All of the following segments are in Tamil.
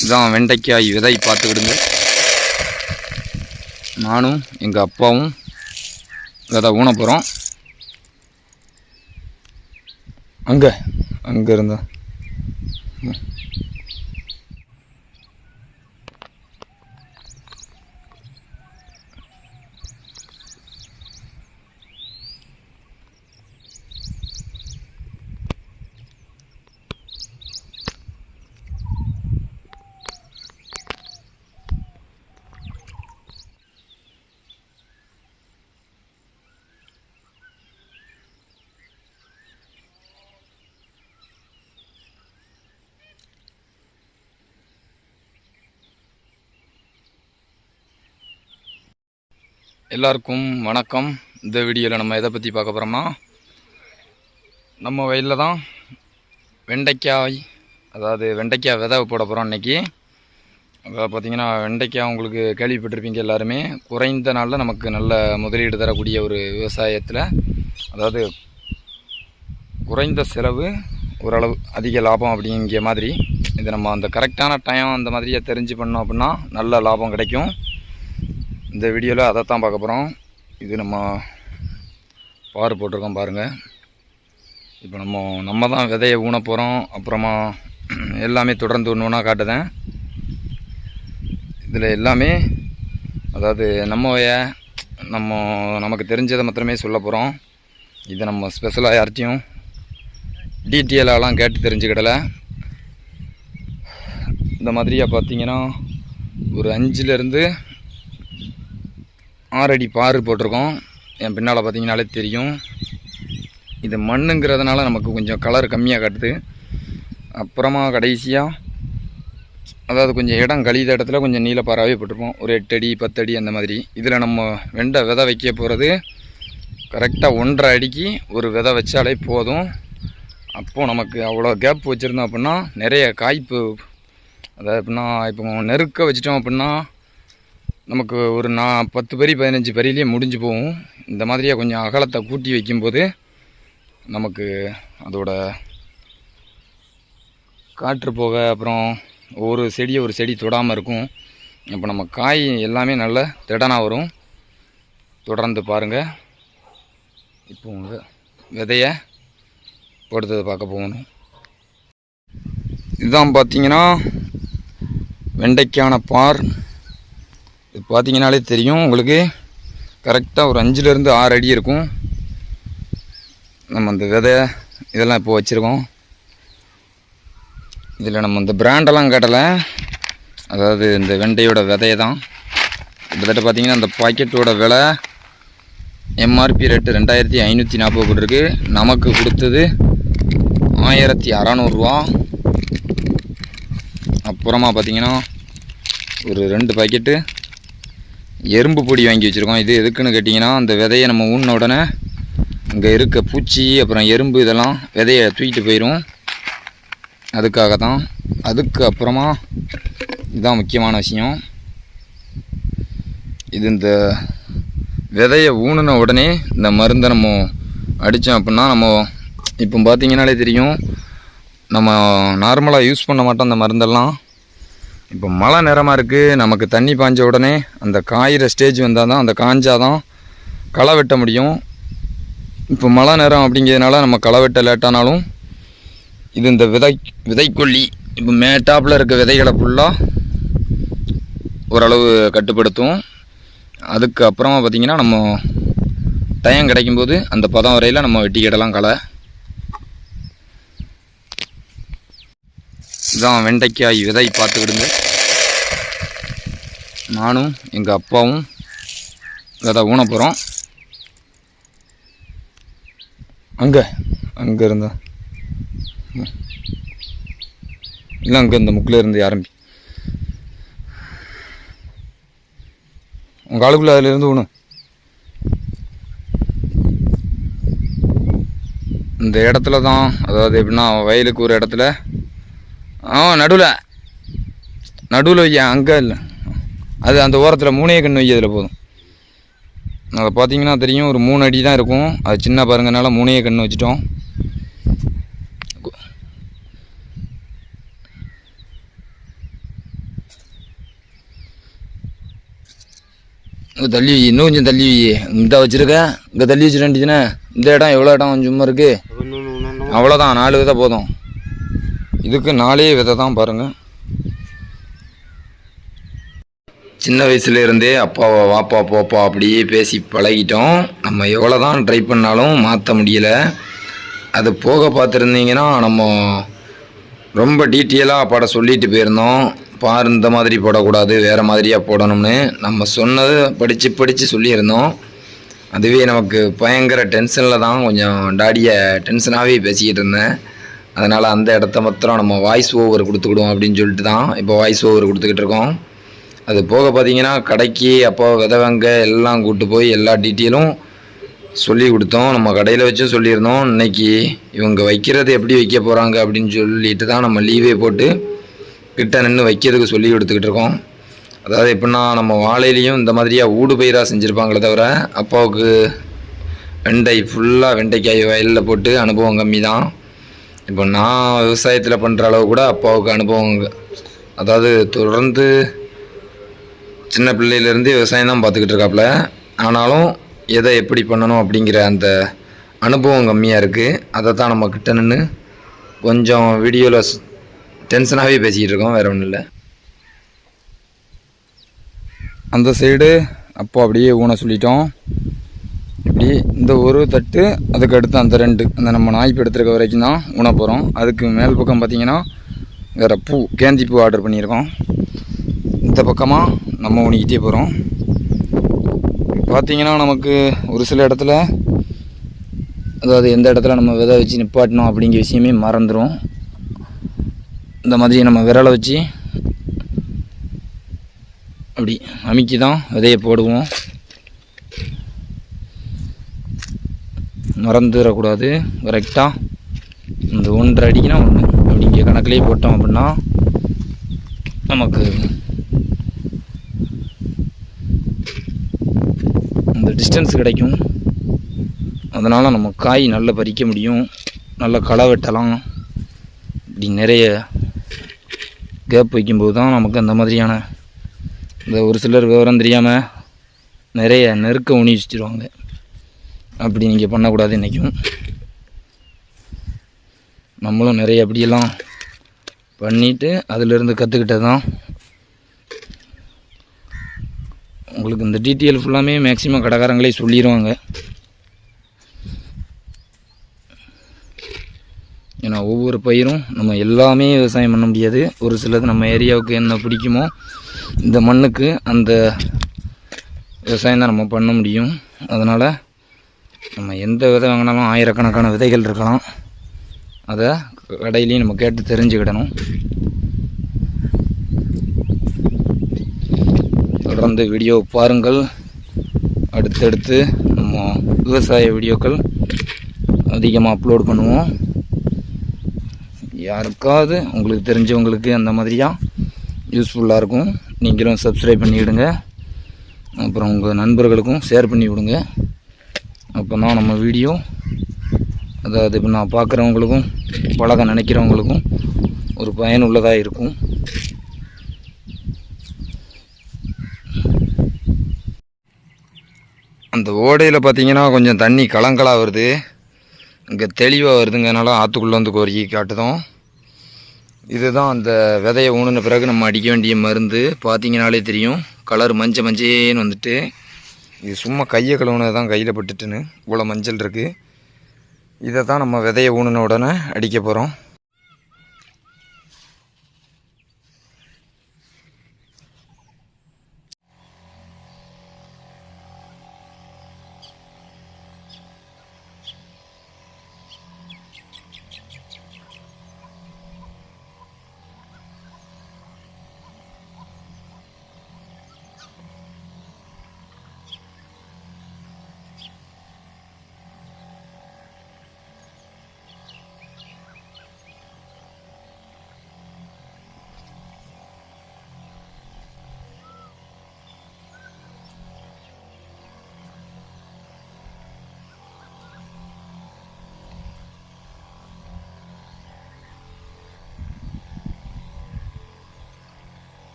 இதான் வெண்டைக்காய் விதை பார்த்துக்கிடுங்க. நானும் எங்கள் அப்பாவும் விதை ஊன போகிறோம் அங்கே அங்கே ம் எல்லாருக்கும் வணக்கம். இந்த வீடியோவில் நம்ம எதை பற்றி பார்க்க போகிறோம்னா நம்ம வயலில் தான் வெண்டைக்காய் அதாவது வெண்டைக்காய் விதை போட போகிறோம் இன்றைக்கி அதாவது பார்த்திங்கன்னா வெண்டைக்காய் உங்களுக்கு கேள்விப்பட்டிருப்பீங்க எல்லாருமே. குறைந்த நாளில் நமக்கு நல்ல முதலீடு தரக்கூடிய ஒரு விவசாயத்தில் அதாவது குறைந்த செலவு ஓரளவு அதிக லாபம் அப்படிங்கிற மாதிரி இது நம்ம அந்த கரெக்டான டைம் அந்த மாதிரியே தெரிஞ்சு பண்ணோம் அப்படின்னா நல்ல லாபம் கிடைக்கும். இந்த வீடியோவில் அதை தான் பார்க்க போகிறோம் இது நம்ம பார் போட்டிருக்கோம் பாருங்கள் இப்போ நம்ம நம்ம தான் விதையை ஊன போகிறோம் அப்புறமா எல்லாமே தொடர்ந்து ஒன்று ஒன்றா காட்டுதேன். இதில் எல்லாமே அதாவது நம்ம நம்ம நமக்கு தெரிஞ்சதை மாத்திரமே சொல்ல போகிறோம் இதை நம்ம ஸ்பெஷலாக யார்ட்டையும் டீட்டெயிலாலாம் கேட்டு தெரிஞ்சுக்கிடலை. இந்த மாதிரியாக பார்த்தீங்கன்னா ஒரு அஞ்சுலேருந்து ஆறடி பாரு போட்டிருக்கோம். என் பின்னால் பார்த்தீங்கனாலே தெரியும். இது மண்ணுங்கிறதுனால நமக்கு கொஞ்சம் கலர் கம்மியாக காட்டுது. அப்புறமா கடைசியாக அதாவது கொஞ்சம் இடம் கழித இடத்துல கொஞ்சம் நீலப்பாறாவே போட்டிருப்போம். ஒரு எட்டு அடி பத்தடி அந்த மாதிரி. இதில் நம்ம வெண்டை விதை வைக்க போகிறது கரெக்டாக ஒன்றரை அடிக்கு ஒரு விதை வச்சாலே போதும். அப்போது நமக்கு அவ்வளோ கேப் வச்சுருந்தோம் அப்படின்னா நிறைய காய்ப்பு அதாவது எப்படின்னா இப்போ நெருக்க வச்சிட்டோம் அப்படின்னா நமக்கு ஒரு நான் பத்து பரி பதினஞ்சு பரியிலேயே முடிஞ்சு போகும். இந்த மாதிரியே கொஞ்சம் அகலத்தை கூட்டி வைக்கும்போது நமக்கு அதோட காற்று போக அப்புறம் ஒரு செடியை ஒரு செடி தொடாமல் இருக்கும். இப்போ நம்ம காய் எல்லாமே நல்ல திடனாக வரும். தொடர்ந்து பாருங்கள் இப்போ உங்கள் விதையை போடுறதை பார்க்க போகணும். இதுதான் பார்த்தீங்கன்னா வெண்டைக்கான பார். இது பார்த்தீங்கனாலே தெரியும். உங்களுக்கு கரெக்டாக ஒரு அஞ்சுலேருந்து ஆறு அடி இருக்கும். நம்ம அந்த விதை இதெல்லாம் இப்போ வச்சுருக்கோம். இதில் நம்ம இந்த பிராண்டெல்லாம் கட்டலை. அதாவது இந்த வெண்டையோட விதையை தான் கிட்டத்தட்ட பார்த்தீங்கன்னா அந்த பாக்கெட்டோட விலை எம்ஆர்பி ரேட்டு ரெண்டாயிரத்தி ஐநூற்றி நாற்பது போட்டிருக்கு நமக்கு கொடுத்தது ஆயிரத்தி அறநூறுவா. அப்புறமா பார்த்தீங்கன்னா ஒரு ரெண்டு பாக்கெட்டு எறும்பு பொடி வாங்கி வச்சுருக்கோம். இது எதுக்குன்னு கேட்டிங்கன்னா அந்த விதையை நம்ம ஊனின உடனே இங்கே இருக்க பூச்சி அப்புறம் எறும்பு இதெல்லாம் விதையை தூக்கிட்டு போயிடும் அதுக்காக தான் அதுக்கு அப்புறமா இதுதான் முக்கியமான விஷயம். இது இந்த விதையை ஊனின உடனே இந்த மருந்தை நம்ம அடித்தோம் அப்படின்னா நம்ம இப்போ பார்த்தீங்கனாலே தெரியும். நம்ம நார்மலாக யூஸ் பண்ண மாட்டோம் அந்த மருந்தெல்லாம். இப்போ மழை நேரமாக இருக்குது நமக்கு தண்ணி பாய்ஞ்ச உடனே அந்த காயிற ஸ்டேஜ் வந்தால் தான் அந்த காஞ்சாதான் களை வெட்ட முடியும். இப்போ மழை நேரம் அப்படிங்கிறதுனால நம்ம களை வெட்ட லேட்டானாலும் இது இந்த விதை விதைக்கொல்லி இப்போ மேட்டாப்பில் இருக்க விதைகளை ஃபுல்லாக ஓரளவு கட்டுப்படுத்தும் அதுக்கு அப்புறமா பார்த்திங்கன்னா நம்ம டயம் கிடைக்கும்போது அந்த பதம் வரையில் நம்ம வெட்டிக்கிடலாம் களை. இதான் வெண்டைக்காய் விதை பார்த்துக்கிடுங்க. நானும் எங்கள் அப்பாவும் விதை ஊன போகிறோம் அங்கே அங்கே இருந்தா இல்லை அங்கே இந்த முக்கில் இருந்து ஆரம்பி உங்கள் ஆளுக்குள்ள அதிலிருந்து ஊணும் ஊனு. இந்த இடத்துல தான் அதாவது எப்படின்னா வயலுக்கு ஒரு இடத்துல ஆ நடுவில் நடுவில் ஐயா அங்கே இல்லை. அது அந்த ஓரத்தில் மூணையே கன்று வைக்கிறதுல போதும். அதை பார்த்தீங்கன்னா தெரியும் ஒரு மூணு அடி தான் இருக்கும். அது சின்ன பாருங்கனால மூணையே கன்று வச்சுட்டோம். இங்கே தள்ளி வை இன்னும் கொஞ்சம் தள்ளி வை. இந்த வச்சுருக்க. இங்கே தள்ளி வச்சுருந்துச்சுன்னா இந்த இடம் எவ்வளோ இடம்? கொஞ்சம் சும்மா இருக்குது அவ்வளோதான் நாலு விதை போதும். இதுக்கு நாலே விதை தான் பாருங்கள் சின்ன வயசுல இருந்தே அப்பாவை வாப்பா போப்பா அப்படியே பேசி பழகிட்டோம். நம்ம எவ்வளோ தான் ட்ரை பண்ணாலும் மாற்ற முடியல. அது போக பார்த்துருந்தீங்கன்னா நம்ம ரொம்ப டீட்டெயிலாக படம் சொல்லிட்டு போயிருந்தோம். பார் இந்த மாதிரி போடக்கூடாது வேறு மாதிரியாக போடணும்னு. நம்ம சொன்னது படித்து படித்து சொல்லியிருந்தோம். அதுவே நமக்கு பயங்கர டென்ஷனில் தான் கொஞ்சம் டாடியை டென்ஷனாகவே பேசிக்கிட்டு இருந்தேன். அதனால் அந்த இடத்த மாத்திரம் நம்ம வாய்ஸ் ஓவர் கொடுத்துக்கிடுவோம் அப்படின்னு சொல்லிட்டு தான் இப்போ வாய்ஸ் ஓவர் கொடுத்துக்கிட்டு இருக்கோம். அது போக பார்த்தீங்கன்னா கடைக்கு அப்போ விதவங்க எல்லாம் கூப்பிட்டு போய் எல்லா டீட்டெயிலும் சொல்லி கொடுத்தோம். நம்ம கடையில் வச்சும் சொல்லியிருந்தோம். இன்னைக்கு இவங்க வைக்கிறது எப்படி வைக்க போகிறாங்க அப்படின்னு சொல்லிட்டு தான் நம்ம லீவே போட்டு கிட்ட நின்று வைக்கிறதுக்கு சொல்லி கொடுத்துக்கிட்டு இருக்கோம். அதாவது எப்படின்னா நம்ம வாழையிலையும் இந்த மாதிரியாக ஊடு பயிராக செஞ்சுருப்பாங்களே தவிர அப்பாவுக்கு வெண்டை ஃபுல்லாக வெண்டைக்காய் வயலில் போட்டு அனுபவம் கம்மி தான். இப்போ நான் விவசாயத்தில் பண்ணுற அளவு கூட அப்பாவுக்கு அனுபவம் அதாவது தொடர்ந்து சின்ன பிள்ளையிலேருந்து விவசாயம் தான் பார்த்துக்கிட்டு இருக்காப்புல. ஆனாலும் எதை எப்படி பண்ணணும் அப்படிங்கிற அந்த அனுபவம் கம்மியாக இருக்குது அதை தான் நம்ம கிட்ட நின்று கொஞ்சம் வீடியோவில் டென்ஷனாகவே பேசிக்கிட்டு இருக்கோம் வேறு ஒன்றும் இல்லை. அந்த சைடு அப்போ அப்படியே ஊன சொல்லிட்டோம். இப்படி இந்த ஒரு தட்டு அதுக்கு அடுத்து அந்த ரெண்டு அந்த நம்ம நாய்ப்பு எடுத்துருக்க வரைக்கும் தான் ஊன போகிறோம் அதுக்கு மேல் பக்கம் பார்த்தீங்கன்னா வேறு பூ கேந்தி பூ ஆர்டர் பண்ணியிருக்கோம். இந்த பக்கமாக நம்ம ஊனிக்கிட்டே போகிறோம். பார்த்தீங்கன்னா நமக்கு ஒரு சில இடத்துல அதாவது எந்த இடத்துல நம்ம விதை வச்சு நிப்பாட்டணும் அப்படிங்கிற விஷயமே மறந்துடும் இந்த மாதிரி நம்ம விரலை வச்சு அப்படி அமுக்கி தான் விதையை போடுவோம். மறந்துடக்கூடாது. கரெக்டாக இந்த ஒன்றரை அடிக்குனா ஒன்று. அப்படிங்கிற கணக்குலேயே போட்டோம் அப்படின்னா நமக்கு அந்த டிஸ்டன்ஸ் கிடைக்கும். அதனால் நம்ம காய் நல்லா பறிக்க முடியும். நல்லா களை வெட்டலாம். இப்படி நிறைய கேப் வைக்கும்போது தான் நமக்கு அந்த மாதிரியான இந்த ஒரு சிலர் விவரம் தெரியாமல் நிறைய நெருக்க உணி வச்சுருவாங்க. அப்படி நீங்கள் பண்ணக்கூடாது இன்றைக்கும் நம்மளும் நிறைய அப்படியெல்லாம் பண்ணிவிட்டு அதிலிருந்து கற்றுக்கிட்டது தான் உங்களுக்கு இந்த டீட்டெயில் ஃபுல்லாமே மேக்ஸிமம் கடைக்காரங்களே சொல்லிடுவாங்க ஏன்னா ஒவ்வொரு பயிரும் நம்ம எல்லாமே விவசாயம் பண்ண முடியாது. ஒரு சிலது நம்ம ஏரியாவுக்கு என்ன பிடிக்குமோ இந்த மண்ணுக்கு அந்த விவசாயம் தான் நம்ம பண்ண முடியும். அதனால் நம்ம எந்த விதை வாங்கினாலும் ஆயிரக்கணக்கான விதைகள் இருக்கலாம். அதை கடையிலையும் நம்ம கேட்டு தெரிஞ்சுக்கிடணும். தொடர்ந்து வீடியோ பாருங்கள். அடுத்தடுத்து நம்ம விவசாய வீடியோக்கள் அதிகமாக அப்லோட் பண்ணுவோம். யாருக்காவது உங்களுக்கு தெரிஞ்சவங்களுக்கு அந்த மாதிரியாக யூஸ்ஃபுல்லாக இருக்கும். நீங்களும் சப்ஸ்கிரைப் பண்ணிவிடுங்க அப்புறம் உங்கள் நண்பர்களுக்கும் ஷேர் பண்ணி விடுங்க. அப்போ தான் நம்ம வீடியோ அதாவது இப்போ நான் பார்க்குறவங்களுக்கும் பழக நினைக்கிறவங்களுக்கும் ஒரு பயனுள்ளதாக இருக்கும். இந்த ஓடையில் பார்த்தீங்கன்னா கொஞ்சம் தண்ணி கலங்கலாக வருது. இங்கே தெளிவாக வருதுங்கனால ஆற்றுக்குள்ளே வந்து கோரிக்கை காட்டுதோம். இதுதான் அந்த விதையை ஊணுன பிறகு நம்ம அடிக்க வேண்டிய மருந்து. பார்த்தீங்கனாலே தெரியும். கலர் மஞ்சள் மஞ்சேன்னு வந்துட்டு. இது சும்மா கையை கழுவுனது தான் கையில் பட்டுட்டுன்னு. இவ்வளோ மஞ்சள் இருக்குது இதை தான் நம்ம விதையை ஊனின உடனே அடிக்க போகிறோம்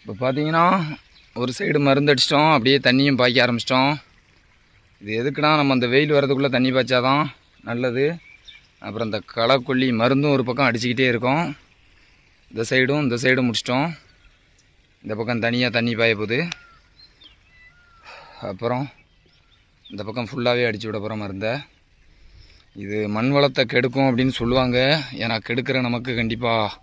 இப்போ பார்த்தீங்கன்னா ஒரு சைடு மருந்து அடிச்சிட்டோம் அப்படியே தண்ணியும் பாய்க்க ஆரம்பிச்சிட்டோம். இது எதுக்குன்னா நம்ம அந்த வெயில் வரதுக்குள்ளே தண்ணி பாய்ச்சாதான் நல்லது? அப்புறம் இந்த களைக்கொல்லி மருந்தும் ஒரு பக்கம் அடிச்சுக்கிட்டே இருக்கும். இந்த சைடும் இந்த சைடும் முடிச்சிட்டோம். இந்த பக்கம் தனியாக தண்ணி பாய போகுது. அப்புறம் இந்த பக்கம் ஃபுல்லாகவே அடிச்சு விட போகிற மருந்தை. இது மண் வளத்தை கெடுக்கும் அப்படின்னு சொல்லுவாங்க. ஏன்னா கெடுக்கிற நமக்கு கண்டிப்பாக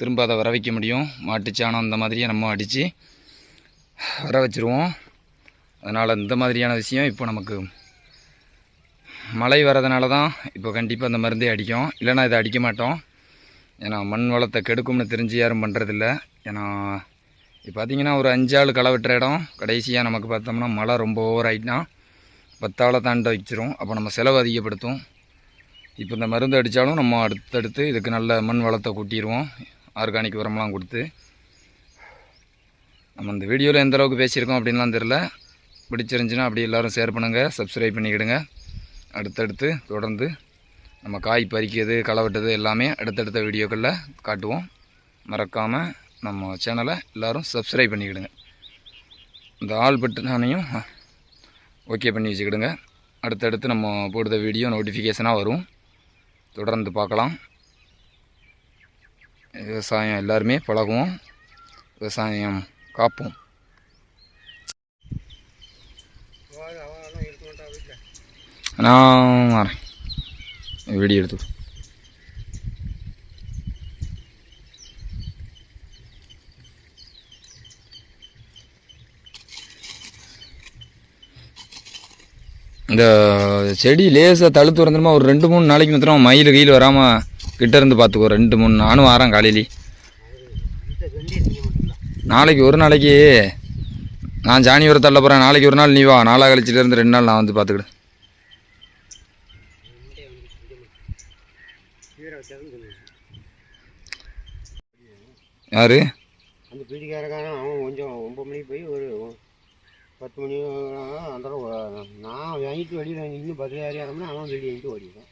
திரும்ப அதை வர வைக்க முடியும். மாட்டுச்சாணம் இந்த மாதிரியே நம்ம அடித்து வர வச்சுருவோம். அதனால் இந்த மாதிரியான விஷயம் இப்போ நமக்கு மழை வரதுனால தான் இப்போ கண்டிப்பாக அந்த மருந்தே அடிக்கும். இல்லைன்னா இதை அடிக்க மாட்டோம். ஏன்னா மண் வளத்தை கெடுக்கும்னு தெரிஞ்சு யாரும் பண்ணுறதில்ல ஏன்னா இப்போ பார்த்தீங்கன்னா ஒரு அஞ்சாள் களை விட்டுற இடம். கடைசியாக நமக்கு பார்த்தோம்னா மழை ரொம்ப ஓவர் ஆகிட்டுனா பத்தாளை தாண்ட வச்சிரும். அப்போ நம்ம செலவு அதிகப்படுத்தும். இப்போ இந்த மருந்து அடித்தாலும் நம்ம அடுத்தடுத்து இதுக்கு நல்ல மண் வளத்தை கூட்டிடுவோம். ஆர்கானிக் உரம்லாம் கொடுத்து நம்ம இந்த வீடியோவில் எந்த அளவுக்கு பேசியிருக்கோம் அப்படின்லாம் தெரில பிடிச்சிருந்துச்சின்னா அப்படி எல்லோரும் ஷேர் பண்ணுங்கள் சப்ஸ்கிரைப் பண்ணிக்கிடுங்க. அடுத்தடுத்து தொடர்ந்து நம்ம காய் பறிக்கிறது களை வெட்டது எல்லாமே அடுத்தடுத்த வீடியோக்களில் காட்டுவோம். மறக்காமல் நம்ம சேனலை எல்லோரும் சப்ஸ்கிரைப் பண்ணிக்கிடுங்க. இந்த ஆல் பட்டனையும் ஓகே பண்ணி வச்சுக்கிடுங்க. அடுத்தடுத்து நம்ம போடுற வீடியோ நோட்டிஃபிகேஷனாக வரும். தொடர்ந்து பார்க்கலாம். விவசாயம் எல்லாருமே பழகுவோம். விவசாயம் காப்போம். நான் வரேன். வீடியோ எடுத்து இந்த செடி லேசாக தழுத்து வந்துருமா ஒரு ரெண்டு மூணு நாளைக்கு மாத்திரம் மயில் கையில் வராமல் கிட்ட இருந்து பார்த்துக்கோ ரெண்டு மூணு நானும் வரேன் காலையிலே. நாளைக்கு ஒரு நாளைக்கு நான் ஜானி வர தள்ள போகிறேன் நாளைக்கு ஒரு நாள் நீ வா. நாளாக கழிச்சிட்டு இருந்து ரெண்டு நாள் நான் வந்து பார்த்துக்கிட்டேன் யாரு? அந்த பீடிக்காரக்காரன் அவன் கொஞ்சம் ஒம்பது மணிக்கு போய் ஒரு பத்து மணி அந்த நான் வாங்கிட்டு வெளியில் இன்னும் பதில் அவன் வெளியே வாங்கிட்டு ஓடிடுவான்.